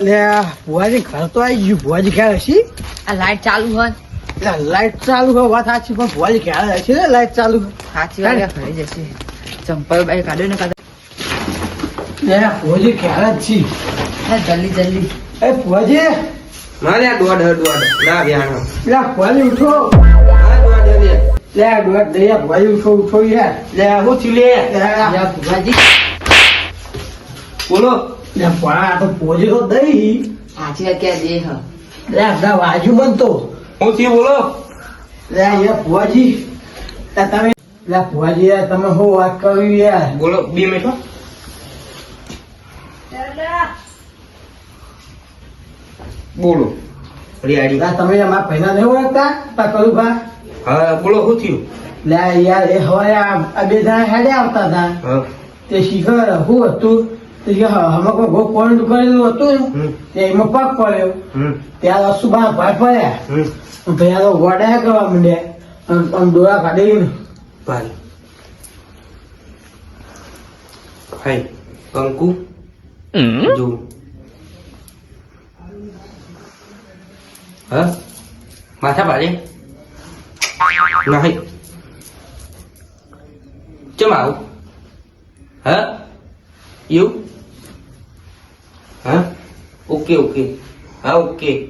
આ ભુવાજી ઘર તો આવી ગયું. ભુવાજી ક્યારે હશી? આ લાઈટ ચાલુ હોય. લાઈટ ચાલુ હોય વાત સાચી પણ ભુવાજી ક્યારે હશે? ને લાઈટ ચાલુ સાચી વાત જશે. ચંપલ બાઈ કાઢો ને કાઢો. ભુવાજી જ છી? હા, જલ્દી જલ્દી. એ ભુવાજી? મારે આ દોડ દોડ ના વ્યાણો. લે ભુવાજી ઉઠો. દોડ લે લે આ ડોટ દે ભુવાજી ઉઠો ઉઠો યાર લે હું છું લે? ભુવાજી. બોલો. આ તો તો દઈ. સાચી વાત ક્યાં દે હ રે આ બધા વાજુ બનતો. હું થી બોલો? રે યાર ભુવાજી. તમે લે ભુવાજી યાર તમે શું વાત કરી યાર? બોલો બે મિનિટ હો. બોલો. રિયાડી આ તમે અમારા પહેલા નહીં ઓળખતા? તા કરું ભા હા બોલો શું થયું? લે યાર એ હવે આ બે જણા હેડે આવતા હતા. હા. તે શિખર શું હતું? તે કે ગો પોઈન્ટ કરેલું હતું ને એમાં પગ પડ્યો. હમ. ત્યાં ભાઈ પડ્યા? તો કરવા માંડ્યા. આમ ભાઈ. કંકુ જો. હા? માથા પાડે નહીં. ચમ આવું? હા? એવું? હા ઓકે ઓકે. હા ઓકે.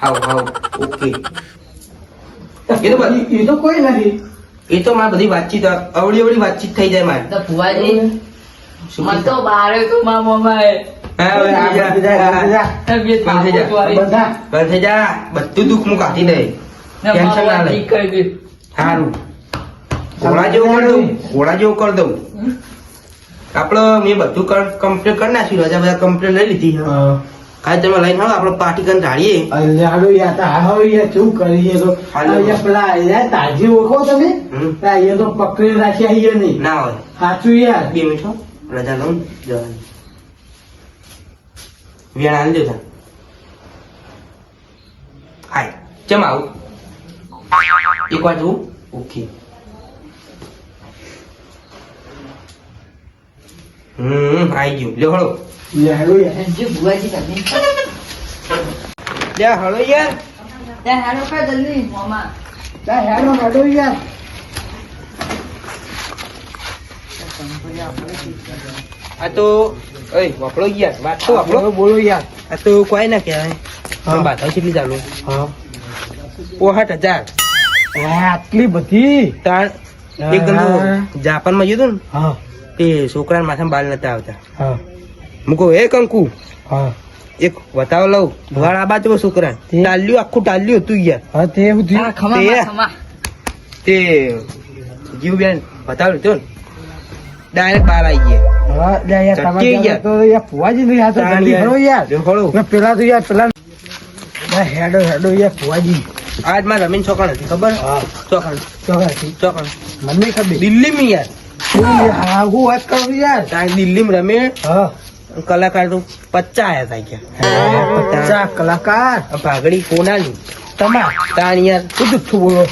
હાવ હાવ ઓકે. એ તો એ તો કોઈ નથી. એ તો મારી બધી વાતચીત અવળી અવળી વાતચીત થઈ જાય મારી. તો ભુવાજી શું મન તો બારે તો મા મમાએ. બધા- દુઃખ હું કાઢી દે. ટેન્શન ના લે. ઠીક કરી દે. સારું. ઘોડા જેવું કરી દઉં. ઘોડા જેવું કરી દઉં. આપડે મેં બધું કમ્પ્લીટ કરી નાખ્યું. રજા બધા કમ્પ્લીટ લઈ લીધી. હા. કાલે તમે લઈને આવો આપણે પાર્ટી કરીને ઢાળીએ. અલ્યા યાર તા હા હવે યાર શું કરીએ તો? અહીંયા પેલા યાર તાજી ઓળખો તમે? અહીંયા તો પકડી રાખી અહીંયા નહીં. ના હોય. સાચું યાર. બે મિનિટ રજા લઉં જવાની વેણ આલી દેતા હાય ચમ આવું? એક વાર જોઉં ઓકે. હમ આઈ ગયું. લે હળો. લે હાલો યાર. જો ભુવાજી તમે લે હળો યાર. ત્યાં હાલો કા જલ્દી મામા. લે હાલો હાલો યાર. આ તો ઓય વાપરો યાર. વાત તો વાપરો. બોલો યાર. આ તો કોઈ ના કહેવાય. હા. બાધા કેટલી ચાલુ. હા. પોહાટ હજાર. આટલી બધી? તાણ એક ગંદુ જાપાનમાં ગયું હતું ને હા. તે છોકરાના માથામાં બાલ નતા આવતા. હા. મૂકો હે કંકુ હા. એક બતાવ લઉં. વાળ આ બાજુ છોકરા. ટાલ્યું આખું ટાલ્યું હતું યાર. હા તે એવું થયું. ખમા તે? માં, જીવ બેન બતાવ્યું તો ડાયરેક્ટ બહાર આવી ગયા. હા યાર તો યાર ફુવાજી નહીં. ભરો યાર. મેં પેલા તો યાર પેલા હેડો હેડો યાર ફુવાજી આજમાં રમીન ચોકણ હતી ખબર? હા. ચોકણ ચોકાથી ચોકણ મને ખબર. દિલ્હીમાં યાર. હા હું વાત કરું યાર. દિલ્હી માં રમે. હા. કલાકાર તો પચ્ચા આયા હતા ગયા પચાસ કલાકાર. ભાગડી કોનાની તમાર. તાણ યાર શું જુઠ્ઠું બોલો.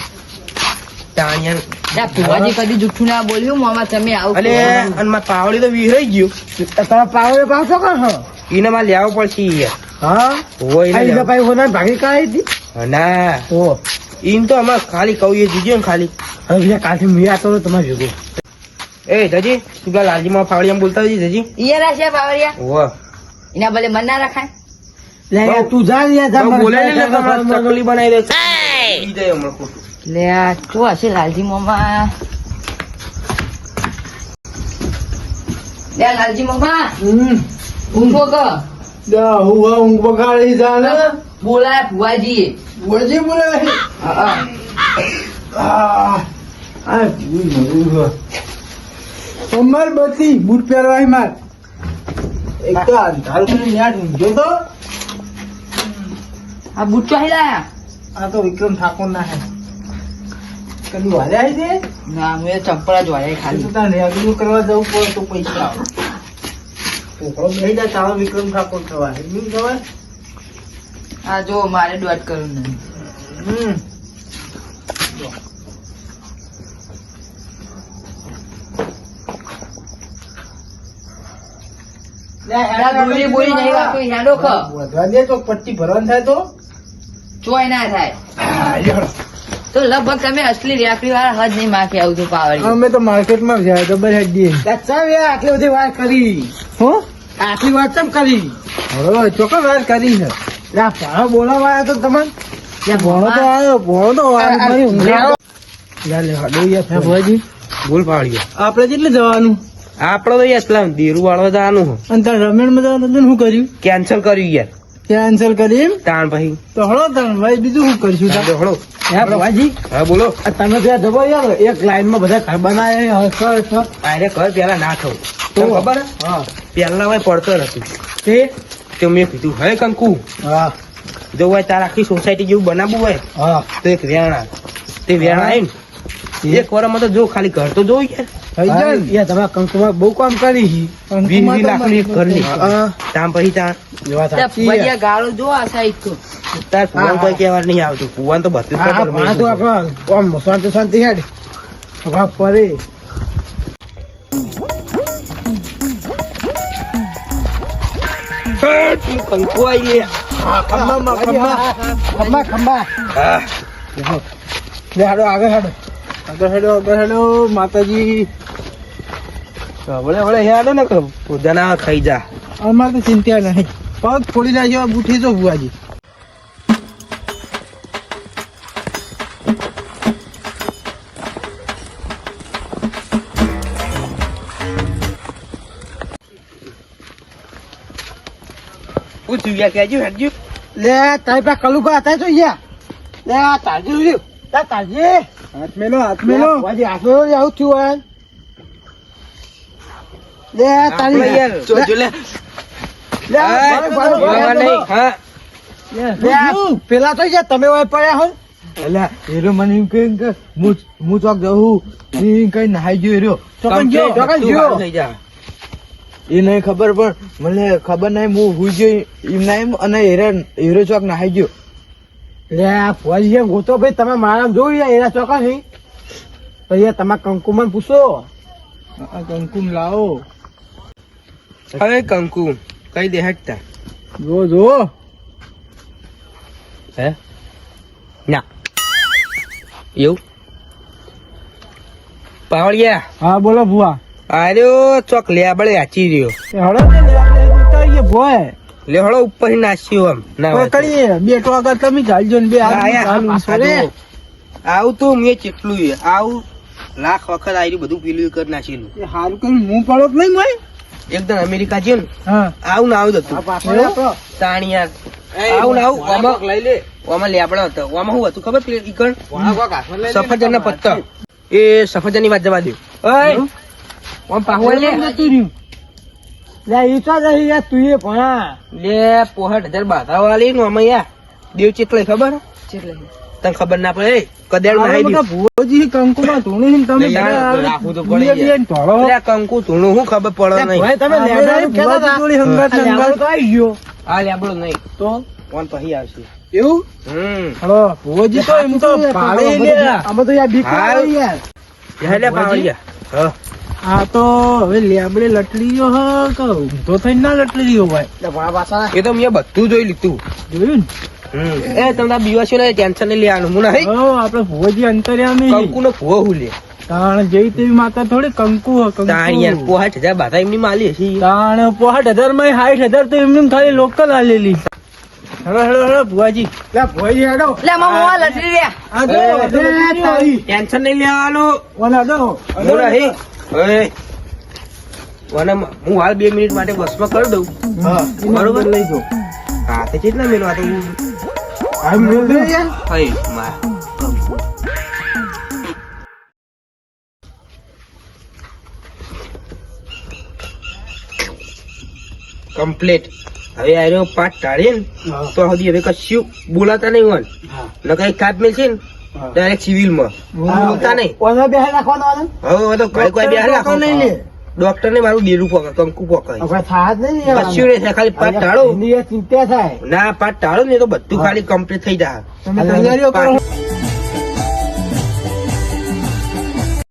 તાણિયાર ભુવાજી કદી જુઠ્ઠું ના બોલ્યું મામા તમે આવું અને અને મારી પાવડી તો વિહરાઈ ગયું. તમે પાવડે પાવશો કોણ હો એને માં લેવો પડશે હા? હોય ભાઈ હોના ભાગી કાઢી હતી? ના. ઓ ઈન તો અમાર ખાલી કહું એ જીજો ને ખાલી. હવે કાલથી મિયા તો તમારે ભેગું એ જજી તું પેલા લાલજી માં ફાવડિયા બોલતા જજી જજી ઈયા રાખ્યા ફાવડિયા ઓ એના ભલે મન ના રખાય લે તું જા લે જા બોલે ને. ચકલી બનાવી દે ઈ જાય હમણાં ખોટું લે આ તો હશે લાલજી મામા લે લાલજી મામા હમ. ઊંઘો ક દા હું હવે ઊંઘ બગાડી જા ને બોલાય ભુવાજી બોલજે બોલે હા, હા. આ આ જીવ મરું અમાર બધી બૂટ પહેરવાય માર. એક તો અંધારું કરીને યાર ઊંઘ્યો તો આ બુટ ચોહી લાયા? આ તો વિક્રમ ઠાકોર ના હે કદી વાલે આવી દે ના મેં ચંપલા જ ખાલી ખાલી તો તારે રેગલું કરવા જવું પડે તો પૈસા આવે. છોકરો નહીં જાય તારો વિક્રમ ઠાકોર થવાય નહીં થવાય આ જો મારે દોઢ કરું નહીં હમ ત્યાં દોરી બોરી નહીં વાપરી, હેડો ખ. વધવા દે તો પટ્ટી ભરવાનું થાય તો ચોય ના થાય તો લગભગ તમે અસલી રેકડી વાળા હદ નહીં માખી આવું છું પાવડી અમે તો માર્કેટમાં જાય તો બસ આટલી બધી વાત કરી હું આટલી વાત કેમ કરી હવે ચોક્કસ વાત કરી છે ભાણો બોલાવા આવ્યો તો તમે ભણો તો આવ્યો ભણો તો આવ્યો ભૂલ પાડી આપણે કેટલે જવાનું આપડે તો યસ પેલા દેરું વાળો જવાનું હો. અને તાર રમેણમાં જવાનું હતું શું કર્યું? કેન્સલ કર્યું યાર. કેન્સલ કરી તાણ પછી તો હળો તાર ભાઈ બીજું શું કરશું તાર? હળો. હે ભુવાજી હા બોલો. તમે ત્યાં જવો યાર એક લાઈનમાં બધા ઘર બનાવે હસ હસ. અરે કર પેલા ના થવું. તો? ખબર હે? પેલા ભાઈ પડતો નથી તે? તો મેં કીધું હે કંકુ. હા. જો હોય તાર આખી સોસાયટી જેવું બનાવવું હોય હા. તો એક વેણા. તે વેણા આવીને એક વરમાં તો જો ખાલી ઘર તો જોઈ યાર ને? તમે કંકુમાં બહુ કામ કરી છે. વીસ વીસ લાખનું એક ઘર લીધું. હા. તામ પછી ત્યાં. ગાળો જો આ સાઈડ તો તાર ફુવાન કોઈ કહેવા નહીં આવતું ફુવાન તો બધું શાંતિ શાંતિ હેડ પરે કંકુ આવીએ ખંભામાં, ખંભા. ખંભા, ખંભા. હા આગળ હેડો. આગળ હેડો, આગળ હેડો, માતાજી. વળે વળે હેડો ને પોતાના ખાઈ જા. અમારે તો ચિંતા નહીં. પગ ફોડી નાખ્યો બુઠી તો ભુવાજી. પૂછ્યું હેડજો. લે તારી પાસે કલુકા હતા તો યા લે તારજી હાથ મેલો હાથ મેલો ભુવાજી હાથ મેલો આવું થયું હોય. લે તારી યાર જો જો લે. લે, હા, ભાઈ, ભાઈ, ભાઈ, એવા ભાઈ. નહીં હા. પેલા તો યાર તમે વાય પડ્યા હો એટલે એરો મને એમ કહે કે હું હું ચોક જઉં એમ કઈ નાહી ગયો એરો. ચોકન ગયો ચોકન એ નહીં ખબર પણ મને ખબર નહીં હું હુઈ ગયો એમ નહીં અને હેરો હેરો ચોક નાહી ગયો. લે આ ફોજી ગોતો ભાઈ તમે મારા જોઈ યાર એના ચોકા નહીં તો યાર તમે કંકુમન પૂછો. કંકુમ લાવો. અરે કંકુ કઈ દે જો જો હે? ના. એવું? પાવળિયા? હા બોલો ભુવા. આર્યો ચોક લેબડે આચી રહ્યો. હળો લે ભોય. લેહડો ઉપર નાસ્યો આમ ના. કરીએ બે તો તમે ચાલજો ને બે. આવું તો મેં કેટલું આવું લાખ વખત આવી બધું પેલું કરી નાખેલું. એ હારું કર્યું હું પડો જ નહીં ભાઈ? એકદમ અમેરિકા છે ને આવું ને આવું જ હતું. તાણિયા. આવું ને આવું આમાં લઈ લે. આમાં લેબડા હતા. આમાં શું હતું ખબર પેલી ઈકણ? સફરજન ના પત્તા એ સફરજનની વાત જવા દે. ઓય આમ પાહું લે. લે ઈ તો નહીં યાર તું ભણા. લે પોહટ હજાર બાધા વાળી નું આમાં યાર. દેવ ચેટલે ખબર? ચેટલે તને ખબર ના પડે? કદેડ મારા નાહી મોટા ભુવોજી કંકુમાં ધૂણી તમે રાખવું તો પડે. લે કંકુ ધૂણું શું ખબર પડે નહીં. તમે લેડાનું ભુવાજી જોડી હંગાત હંગાત. આવી ગયો. આ લેબડો નહીં. તો? કોણ પછી આવશે. એવું? હમ. હલો ભુવોજી તો એમ તો પાડે લે. તો યાર બીક યાર. લે પાવળિયા હા. આ તો હવે લેબડે લટલીઓ હ કે ઊંધો થઈને ના લટલીઓ ભાઈ એ તો મેં બધું જોઈ લીધું. જોયું ને? એ તમને બીવાસી ને ટેન્શન નહીં લેવાનું હું નહીં. હો આપણે ભુવોજી અંતર્યામી. કંકુ નો ભો હું લે. તાણ જેવી તેવી માતા થોડી કંકુ હ તાણ યાર પોહાટ હજાર બાધા એમની માલી હશે. તાણ પોહાટ હજારમાં સાઠ હજાર તો એમને ખાલી લોકલ આલેલી હેલો હેલો હેલો ભુવાજી. લે ભુવાજી હેડો. લે માં મોવા લટરી રે આ જો એ, અધો તારી. ટેન્શન નહીં લેવાનું. ઓલા અધો. અધો હું નહીં મને હું હાલ બે મિનિટ માટે બસમાં કરી દઉં. બરોબર. લઈ જો. હાથે કેટલા મેલો આ આ મેલ દે હઈ માં કમ્પ્લીટ. હવે આનો પાઠ ટાળીએ ને તો સુધી હવે કશું બોલાતા નહીં હોય. ને કઈ કાપ મેલ છે ને? ડાયરેક્ટ સિવિલમાં બોલતા નહીં. ઓને બેહે રાખવાનો હવે હવે તો કઈ કોઈ બે ડોક્ટર લઈ લે. ડોક્ટર ને મારું દેરું પકડ કંકુ થાત કશું નહીં થાય ખાલી પાટ ટાળો ચિંતા થાય. ના પાટ ટાળો ને તો બધું ખાલી કમ્પ્લીટ થઈ જાય. તમે તૈયારીઓ કરો.